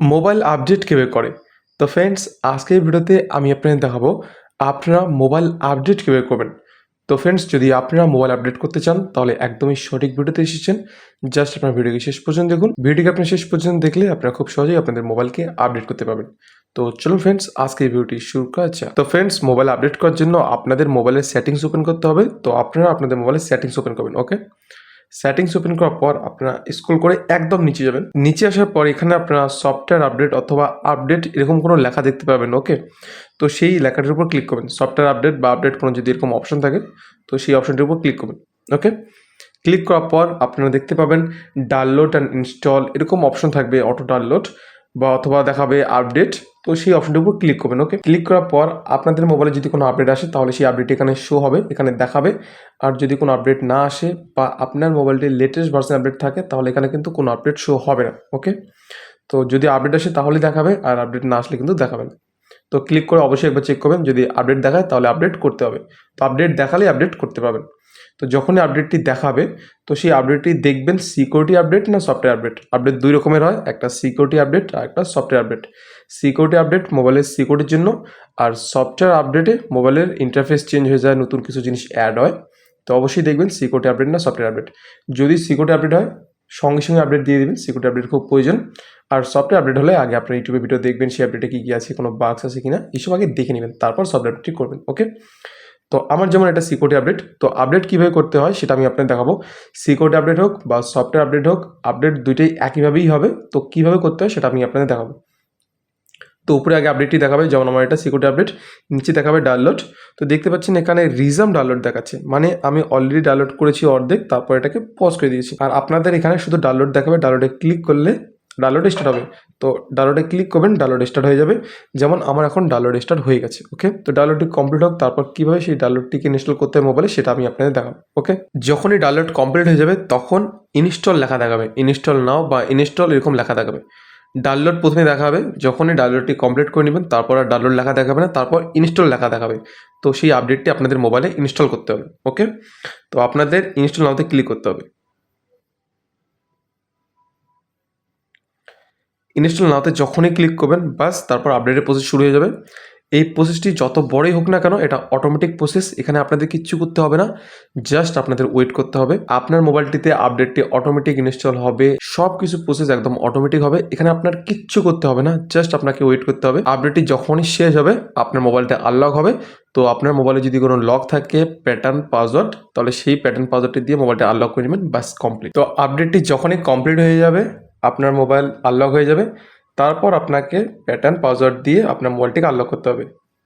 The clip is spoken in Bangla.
মোবাইল আপডেট কীভাবে করে? তো ফ্রেন্ডস আজকের ভিডিওতে আমি আপনাদের দেখাবো, আপনারা মোবাইল আপডেট কীভাবে করবেন? তো ফ্রেন্ডস যদি আপনারা মোবাইল আপডেট করতে চান, তাহলে একদমই সঠিক ভিডিওতে এসেছেন। জাস্ট আপনার ভিডিওকে শেষ পর্যন্ত দেখুন। ভিডিওকে আপনি শেষ পর্যন্ত দেখলে আপনারা খুব সহজেই আপনাদের মোবাইলকে আপডেট করতে পারবেন। তো চলুন ফ্রেন্ডস আজকে এই ভিডিওটি শুরু করা যাক। তো ফ্রেন্ডস মোবাইল আপডেট করার জন্য আপনাদের মোবাইলের সেটিংস ওপেন করতে হবে। তো আপনারা আপনাদের মোবাইলের সেটিংস ওপেন করবেন ওকে সেটিংস ওপেন করার পর আপনারা স্কুল করে একদম নিচে যাবেন। নিচে আসার পর এখানে আপনারা সফটওয়্যার আপডেট অথবা আপডেট এরকম কোনো লেখা দেখতে পাবেন ওকে তো সেই লেখাটির উপর ক্লিক করবেন। সফটওয়্যার আপডেট বা আপডেট কোনো যদি এরকম অপশন থাকে, তো সেই অপশনটির উপর ক্লিক করবেন ওকে ক্লিক করার পর আপনারা দেখতে পাবেন ডাউনলোড অ্যান্ড ইনস্টল এরকম অপশন থাকবে অটো ডাউনলোড বা অথবা দেখাবে আপডেট তো সেই অপশনটির উপর ক্লিক করবেন ওকে ক্লিক করার পর আপনাদের মোবাইলে যদি কোনো আপডেট আসে, তাহলে সেই আপডেট এখানে শো হবে, এখানে দেখাবে। আর যদি কোনো আপডেট না আসে বা আপনার মোবাইলটির লেটেস্ট ভার্সন আপডেট থাকে, তাহলে এখানে কিন্তু কোনো আপডেট শো হবে না ওকে তো যদি আপডেট আসে, তাহলেই দেখাবে, আর আপডেট না আসলে কিন্তু দেখাবে না। তো ক্লিক করে অবশ্যই একবার চেক করবেন, যদি আপডেট দেখায়, তাহলে আপডেট করতে হবে। তো আপডেট দেখালেই আপডেট করতে পারবেন। তো যখনই আপডেটটি দেখাবে, তো সেই আপডেটটি দেখবেন সিকিউরিটি আপডেট না সফটওয়্যার আপডেট আপডেট দুই রকমের হয়, একটা সিকিউরিটি আপডেট আর একটা সফটওয়্যার আপডেট সিকিউরিটি আপডেট মোবাইলের সিকিউরিটির জন্য আর সফটওয়্যার আপডেটে মোবাইলের ইন্টারফেস চেঞ্জ হয়ে যায়, নতুন কিছু জিনিস অ্যাড হয়, তো অবশ্যই দেখবেন সিকিউরিটি আপডেট না সফটওয়্যার আপডেট যদি সিকিউরিটি আপডেট হয়, সঙ্গে সঙ্গে আপডেট দিয়ে দেবেন সিকিউরিটি আপডেট খুব প্রয়োজন। আর সফটওয়্যার আপডেট হলে আগে আপনার ইউটিউবে ভিডিও দেখবেন, সেই আপডেটে কী কী আছে, কোনো বাক্স আছে কিনা, এইসব আগে দেখে নেবেন, তারপর সফটওয়্যার আপডেটটি করবেন ওকে তো আমার যেমন এটা সিকিউরিটি আপডেট তো আপডেট কীভাবে করতে হয় সেটা আমি আপনাকে দেখাবো। সিকিউরিটি আপডেট হোক বা সফটওয়্যার আপডেট হোক আপডেট দুইটাই একইভাবেই হবে। তো কীভাবে করতে হয় সেটা আমি আপনাদের দেখাবো। তো উপরে আগে আপডেটটি দেখাবে, যেমন আমার এটা সিকিউরিটি আপডেট নিচে দেখাবে ডাউনলোড তো দেখতে পাচ্ছেন এখানে রিজাম ডাউনলোড দেখাচ্ছে মানে আমি অলরেডি ডাউনলোড করেছি অর্ধেক, তারপর এটাকে পজ করে দিয়েছি। আর আপনাদের এখানে শুধু ডাউনলোড দেখাবে ডাউনলোডে ক্লিক করলে ডাউনলোড স্টার্ট হবে। তো ডাউনলোডে ক্লিক করবেন ডাউনলোড স্টার্ট হয়ে যাবে। যেমন আমার এখন ডাউনলোড স্টার্ট হয়ে গেছে ওকে তো ডাউনলোডটি কমপ্লিট হোক, তারপর কীভাবে সেই ডাউনলোডটিকে ইনস্টল করতে হবে মোবাইলে সেটা আমি আপনাদের দেখাবো ওকে যখনই ডাউনলোড কমপ্লিট হয়ে যাবে, তখন ইনস্টল লেখা দেখাবে। ইনস্টল নাও বা ইনস্টল এরকম লেখা দেখাবে। ডাউনলোড প্রথমে দেখাবে, যখনই ডাউনলোডটি কমপ্লিট করে নেবেন, তারপর আর ডাউনলোড লেখা দেখাবে না, তারপর ইনস্টল লেখা দেখাবে। তো সেই আপডেটটি আপনাদের মোবাইলে ইনস্টল করতে হবে ওকে তো আপনাদের ইনস্টল নাওতে ক্লিক করতে হবে। ইনস্টল নাওতে যখনই ক্লিক করবেন বাস তারপর আপডেটের প্রসেস শুরু হয়ে যাবে। এই প্রসেসটি যত বড়ই হোক না কেন, এটা অটোমেটিক প্রসেস এখানে আপনাদের কিচ্ছু করতে হবে না। জাস্ট আপনাদের ওয়েট করতে হবে। আপনার মোবাইলটিতে আপডেটটি অটোমেটিক ইনস্টল হবে সব কিছু প্রসেস একদম অটোমেটিক হবে। এখানে আপনার কিচ্ছু করতে হবে না জাস্ট আপনাকে ওয়েট করতে হবে। আপডেটটি যখনই শেষ হবে, আপনার মোবাইলটা আনলক হবে। তো আপনার মোবাইলে যদি কোনো লক থাকে প্যাটার্ন পাসওয়ার্ড তাহলে সেই প্যাটার্ন পাসওয়ার্ডটি দিয়ে মোবাইলটা আনলক করে নেবেন বাস কমপ্লিট তো আপডেটটি যখনই কমপ্লিট হয়ে যাবে আপনার মোবাইল আনলক হয়ে যাবে। তারপর আপনাকে প্যাটার্ন পাসওয়ার্ড দিয়ে আপনার মোবাইলটিকে আনলক করতে হবে।